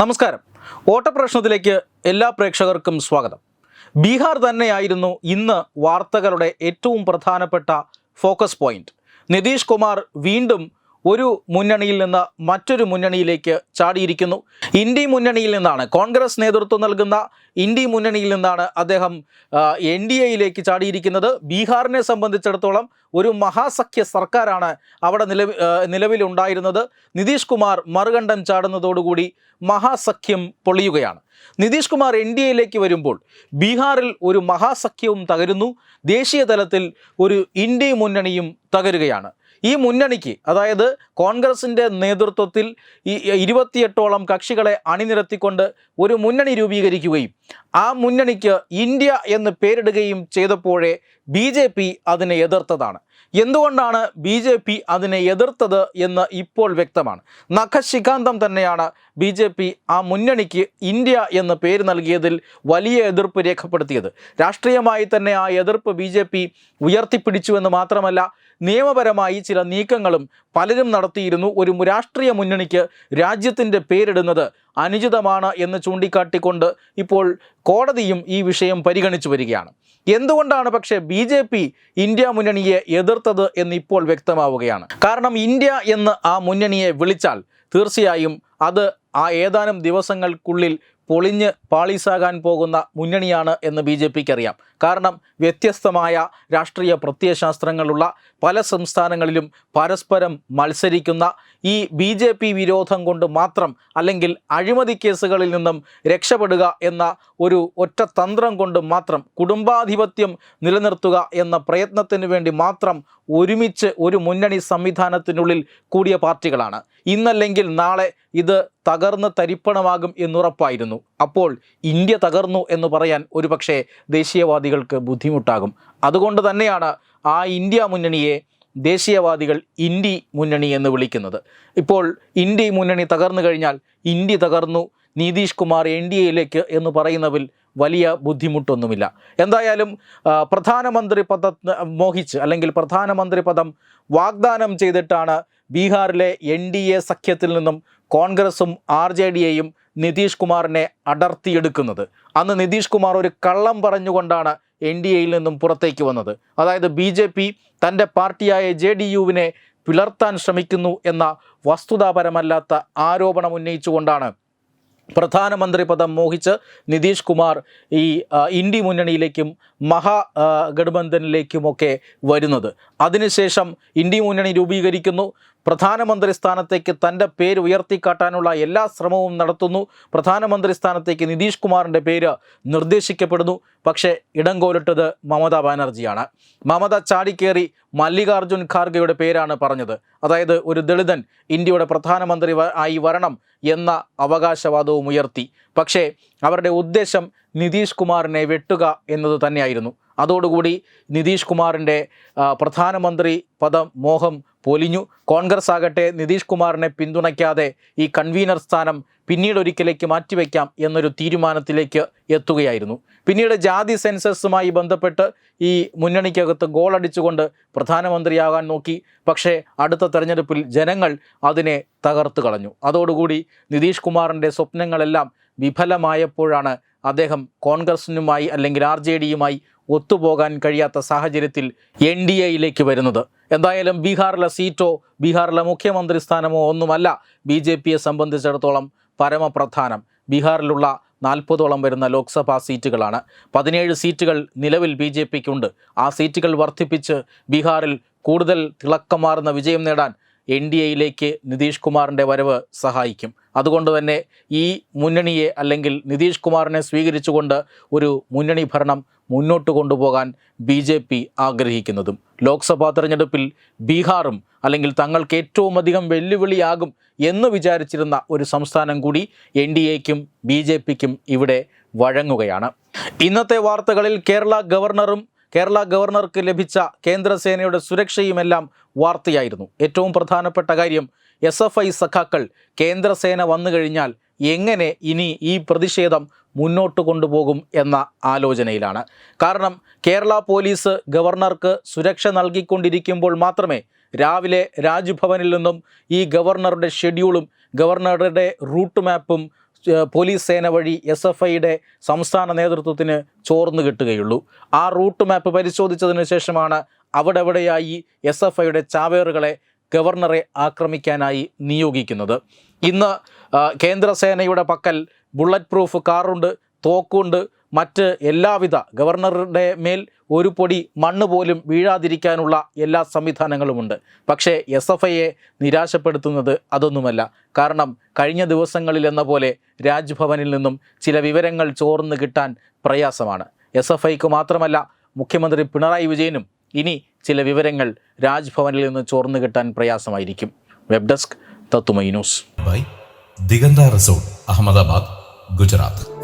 നമസ്കാരം. ഓട്ടപ്രശ്നത്തിലേക്ക് എല്ലാ പ്രേക്ഷകർക്കും സ്വാഗതം. ബീഹാർ തന്നെയായിരുന്നു ഇന്ന് വാർത്തകളുടെ ഏറ്റവും പ്രധാനപ്പെട്ട ഫോക്കസ് പോയിന്റ്. നിതീഷ് കുമാർ വീണ്ടും ഒരു മുന്നണിയിൽ നിന്ന് മറ്റൊരു മുന്നണിയിലേക്ക് ചാടിയിരിക്കുന്നു. ഇന്ത്യ മുന്നണിയിൽ നിന്നാണ് കോൺഗ്രസ് നേതൃത്വം നൽകുന്ന ഇന്ത്യ മുന്നണിയിൽ നിന്നാണ് അദ്ദേഹം എൻ ഡി എയിലേക്ക് ചാടിയിരിക്കുന്നത്. ബീഹാറിനെ സംബന്ധിച്ചിടത്തോളം ഒരു മഹാസഖ്യ സർക്കാരാണ് അവിടെ നിലവിൽ നിലവിലുണ്ടായിരുന്നത്. നിതീഷ് കുമാർ മറുകണ്ഠം ചാടുന്നതോടുകൂടി മഹാസഖ്യം പൊളിയുകയാണ്. നിതീഷ് കുമാർ എൻ ഡി എയിലേക്ക് വരുമ്പോൾ ബീഹാറിൽ ഒരു മഹാസഖ്യവും തകരുന്നു. ദേശീയ തലത്തിൽ ഒരു ഇന്ത്യ മുന്നണിയും തകരുകയാണ്. ഈ മുന്നണിക്ക് അതായത് കോൺഗ്രസിന്റെ നേതൃത്വത്തിൽ ഈ ഇരുപത്തിയെട്ടോളം കക്ഷികളെ അണിനിരത്തിക്കൊണ്ട് ഒരു മുന്നണി രൂപീകരിക്കുകയും ആ മുന്നണിക്ക് ഇന്ത്യ എന്ന് പേരിടുകയും ചെയ്തപ്പോഴേ ബി ജെ പി അതിനെ എതിർത്തതാണ്. എന്തുകൊണ്ടാണ് ബി ജെ പി അതിനെ എതിർത്തത് എന്ന് ഇപ്പോൾ വ്യക്തമാണ്. നഖശിഖാന്തം തന്നെയാണ് ബി ജെ പി ആ മുന്നണിക്ക് ഇന്ത്യ എന്ന് പേര് നൽകിയതിൽ വലിയ എതിർപ്പ് രേഖപ്പെടുത്തിയത്. രാഷ്ട്രീയമായി തന്നെ ആ എതിർപ്പ് ബി ജെ പി ഉയർത്തിപ്പിടിച്ചുവെന്ന് മാത്രമല്ല നിയമപരമായി ചില നീക്കങ്ങളും പലരും നടത്തിയിരുന്നു. ഒരു രാഷ്ട്രീയ മുന്നണിക്ക് രാജ്യത്തിന്റെ പേരിടുന്നത് അനുചിതമാണ് എന്ന് ചൂണ്ടിക്കാട്ടിക്കൊണ്ട് ഇപ്പോൾ കോടതിയും ഈ വിഷയം പരിഗണിച്ചു വരികയാണ്. എന്തുകൊണ്ടാണ് പക്ഷേ ബി ജെ പി ഇന്ത്യ മുന്നണിയെ എതിർത്തത് എന്ന് ഇപ്പോൾ വ്യക്തമാവുകയാണ്. കാരണം ഇന്ത്യ എന്ന് ആ മുന്നണിയെ വിളിച്ചാൽ തീർച്ചയായും അത് ആ ഏതാനും ദിവസങ്ങൾക്കുള്ളിൽ പൊളിഞ്ഞ് പാളീസാകാൻ പോകുന്ന മുന്നണിയാണ് എന്ന് ബി ജെ പിക്ക് അറിയാം കാരണം വ്യത്യസ്തമായ രാഷ്ട്രീയ പ്രത്യയശാസ്ത്രങ്ങളുള്ള പല സംസ്ഥാനങ്ങളിലും പരസ്പരം മത്സരിക്കുന്ന ഈ ബി ജെ പി വിരോധം കൊണ്ട് മാത്രം അല്ലെങ്കിൽ അഴിമതി കേസുകളിൽ നിന്നും രക്ഷപ്പെടുക എന്ന ഒരു ഒറ്റ തന്ത്രം കൊണ്ട് മാത്രം കുടുംബാധിപത്യം നിലനിർത്തുക എന്ന പ്രയത്നത്തിന് വേണ്ടി മാത്രം ഒരുമിച്ച് ഒരു മുന്നണി സംവിധാനത്തിനുള്ളിൽ കൂടിയ പാർട്ടികളാണ്. ഇന്നല്ലെങ്കിൽ നാളെ ഇത് തകർന്ന് തരിപ്പണമാകും എന്നുറപ്പായിരുന്നു. അപ്പോൾ ഇന്ത്യ തകർന്നു എന്ന് പറയാൻ ഒരുപക്ഷെ ദേശീയവാദികൾക്ക് ബുദ്ധിമുട്ടാകും. അതുകൊണ്ട് തന്നെയാണ് ആ ഇന്ത്യ മുന്നണിയെ ദേശീയവാദികൾ ഇന്ത്യ മുന്നണി എന്ന് വിളിക്കുന്നത്. ഇപ്പോൾ ഇന്ത്യ മുന്നണി തകർന്നു കഴിഞ്ഞാൽ ഇന്ത്യ തകർന്നു നിതീഷ് കുമാർ എൻ ഡി എയിലേക്ക് എന്ന് പറയുന്നതിൽ വലിയ ബുദ്ധിമുട്ടൊന്നുമില്ല. എന്തായാലും പ്രധാനമന്ത്രി പദ മോഹിച്ച് അല്ലെങ്കിൽ പ്രധാനമന്ത്രി പദം വാഗ്ദാനം ചെയ്തിട്ടാണ് ബീഹാറിലെ എൻ ഡി എ സഖ്യത്തിൽ നിന്നും കോൺഗ്രസും ആർ ജെ ഡിയെയും നിതീഷ് കുമാറിനെ അടർത്തിയെടുക്കുന്നത്. അന്ന് നിതീഷ് കുമാർ ഒരു കള്ളം പറഞ്ഞുകൊണ്ടാണ് എൻ ഡി എയിൽ നിന്നും പുറത്തേക്ക് വന്നത്. അതായത് ബി ജെ പി തന്റെ പാർട്ടിയായ ജെ ഡി യുവിനെ പിളർത്താൻ ശ്രമിക്കുന്നു എന്ന വസ്തുതാപരമല്ലാത്ത ആരോപണം ഉന്നയിച്ചുകൊണ്ടാണ് പ്രധാനമന്ത്രി പദം മോഹിച്ച് നിതീഷ് കുമാർ ഈ ഇന്ത്യ മുന്നണിയിലേക്കും മഹാ ആ, ഗഠബന്ധനിലേക്കുമൊക്കെ വരുന്നത്. അതിനുശേഷം ഇന്ത്യ മുന്നണി രൂപീകരിക്കുന്നു. പ്രധാനമന്ത്രി സ്ഥാനത്തേക്ക് തന്റെ പേര് ഉയർത്തിക്കാട്ടാനുള്ള എല്ലാ ശ്രമവും നടത്തുന്നു. പ്രധാനമന്ത്രി സ്ഥാനത്തേക്ക് നിതീഷ് കുമാറിന്റെ പേര് നിർദ്ദേശിക്കപ്പെടുന്നു. പക്ഷേ ഇടംകോലിട്ടത് മമതാ ബാനർജിയാണ്. മമത ചാടിക്കേറി മല്ലികാർജുൻ ഖാർഗെയുടെ പേരാണ് പറഞ്ഞത്. അതായത് ഒരു ദളിതൻ ഇന്ത്യയുടെ പ്രധാനമന്ത്രി ആയി വരണം എന്ന അവകാശവാദവും ഉയർത്തി. പക്ഷേ അവരുടെ ഉദ്ദേശം നിതീഷ് കുമാറിനെ വെട്ടുക എന്നത് തന്നെയായിരുന്നു. അതോടുകൂടി നിതീഷ് കുമാറിന്റെ പ്രധാനമന്ത്രി പദം മോഹം പൊലിഞ്ഞു. കോൺഗ്രസ് ആകട്ടെ നിതീഷ് കുമാറിനെ പിന്തുണയ്ക്കാതെ ഈ കൺവീനർ സ്ഥാനം പിന്നീട് ഒരിക്കലേക്ക് മാറ്റിവെക്കാം എന്നൊരു തീരുമാനത്തിലേക്ക് എത്തുകയായിരുന്നു. പിന്നീട് ജാതി സെൻസസുമായി ബന്ധപ്പെട്ട് ഈ മുന്നണിക്കകത്ത് ഗോളടിച്ചുകൊണ്ട് പ്രധാനമന്ത്രിയാകാൻ നോക്കി. പക്ഷേ അടുത്ത തെരഞ്ഞെടുപ്പിൽ ജനങ്ങൾ അതിനെ തകർത്തു കളഞ്ഞു. അതോടുകൂടി നിതീഷ് കുമാറിന്റെ സ്വപ്നങ്ങളെല്ലാം വിഫലമായപ്പോഴാണ് അദ്ദേഹം കോൺഗ്രസിനുമായി അല്ലെങ്കിൽ ആർ ജെ ഡിയുമായി ഒത്തുപോകാൻ കഴിയാത്ത സാഹചര്യത്തിൽ എൻ ഡി എയിലേക്ക് വരുന്നത്. എന്തായാലും ബീഹാറിലെ സീറ്റോ ബീഹാറിലെ മുഖ്യമന്ത്രി സ്ഥാനമോ ഒന്നുമല്ല ബി ജെ പിയെ സംബന്ധിച്ചിടത്തോളം പരമപ്രധാനം. ബീഹാറിലുള്ള നാൽപ്പതോളം വരുന്ന ലോക്സഭാ സീറ്റുകളാണ്. പതിനേഴ് സീറ്റുകൾ നിലവിൽ ബി ജെ പിക്കുണ്ട്. ആ സീറ്റുകൾ വർദ്ധിപ്പിച്ച് ബീഹാറിൽ കൂടുതൽ തിളക്കമാർന്ന വിജയം നേടാൻ എൻ ഡി എയിലേക്ക് നിതീഷ് കുമാറിന്റെ വരവ് സഹായിക്കും. അതുകൊണ്ട് തന്നെ ഈ മുന്നണിയെ അല്ലെങ്കിൽ നിതീഷ് കുമാറിനെ സ്വീകരിച്ചുകൊണ്ട് ഒരു മുന്നണി ഭരണം മുന്നോട്ട് കൊണ്ടുപോകാൻ ബി ജെ പി ആഗ്രഹിക്കുന്നതും. ലോക്സഭാ തെരഞ്ഞെടുപ്പിൽ ബീഹാറും അല്ലെങ്കിൽ തങ്ങൾക്ക് ഏറ്റവും അധികം വെല്ലുവിളിയാകും എന്ന് വിചാരിച്ചിരുന്ന ഒരു സംസ്ഥാനം കൂടി എൻ ഡി എക്കും ബി ജെ പിക്കും ഇവിടെ വഴങ്ങുകയാണ്. ഇന്നത്തെ വാർത്തകളിൽ കേരള ഗവർണറും കേരള ഗവർണർക്ക് ലഭിച്ച കേന്ദ്രസേനയുടെ സുരക്ഷയുമെല്ലാം വാർത്തയായിരുന്നു. ഏറ്റവും പ്രധാനപ്പെട്ട കാര്യം എസ് എഫ് ഐ സഖാക്കൾ കേന്ദ്രസേന വന്നു കഴിഞ്ഞാൽ എങ്ങനെ ഇനി ഈ പ്രതിഷേധം മുന്നോട്ട് കൊണ്ടുപോകും എന്ന ആലോചനയിലാണ്. കാരണം കേരള പോലീസ് ഗവർണർക്ക് സുരക്ഷ നൽകിക്കൊണ്ടിരിക്കുമ്പോൾ മാത്രമേ രാവിലെ രാജ്ഭവനിൽ നിന്നും ഈ ഗവർണറുടെ ഷെഡ്യൂളും ഗവർണറുടെ റൂട്ട് മാപ്പും പോലീസ് സേന വഴി എസ് എഫ് ഐയുടെ സംസ്ഥാന നേതൃത്വത്തിന് ചോർന്നു കിട്ടുകയുള്ളൂ. ആ റൂട്ട് മാപ്പ് പരിശോധിച്ചതിന് ശേഷമാണ് അവിടെ എവിടെയായി എസ് എഫ് ഐയുടെ ചാവേറുകളെ ഗവർണറെ ആക്രമിക്കാനായി നിയോഗിക്കുന്നത്. ഇന്ന് കേന്ദ്രസേനയുടെ പക്കൽ ബുള്ളറ്റ് പ്രൂഫ് കാറുണ്ട് തോക്കുണ്ട് മറ്റ് എല്ലാവിധ ഗവർണറുടെ മേൽ ഒരു പൊടി മണ്ണ് പോലും വീഴാതിരിക്കാനുള്ള എല്ലാ സംവിധാനങ്ങളുമുണ്ട്. പക്ഷേ എസ് എഫ് ഐയെ നിരാശപ്പെടുത്തുന്നത് അതൊന്നുമല്ല. കാരണം കഴിഞ്ഞ ദിവസങ്ങളിൽ എന്ന പോലെ രാജ്ഭവനിൽ നിന്നും ചില വിവരങ്ങൾ ചോർന്ന് കിട്ടാൻ പ്രയാസമാണ്. എസ് എഫ് ഐക്ക് മാത്രമല്ല മുഖ്യമന്ത്രി പിണറായി വിജയനും ഇനി ചില വിവരങ്ങൾ രാജ്ഭവനിൽ നിന്ന് ചോർന്ന് കിട്ടാൻ പ്രയാസമായിരിക്കും. വെബ് ഡെസ്ക് തത്തുമൈ news. By Diganta resort Ahmedabad Gujarat.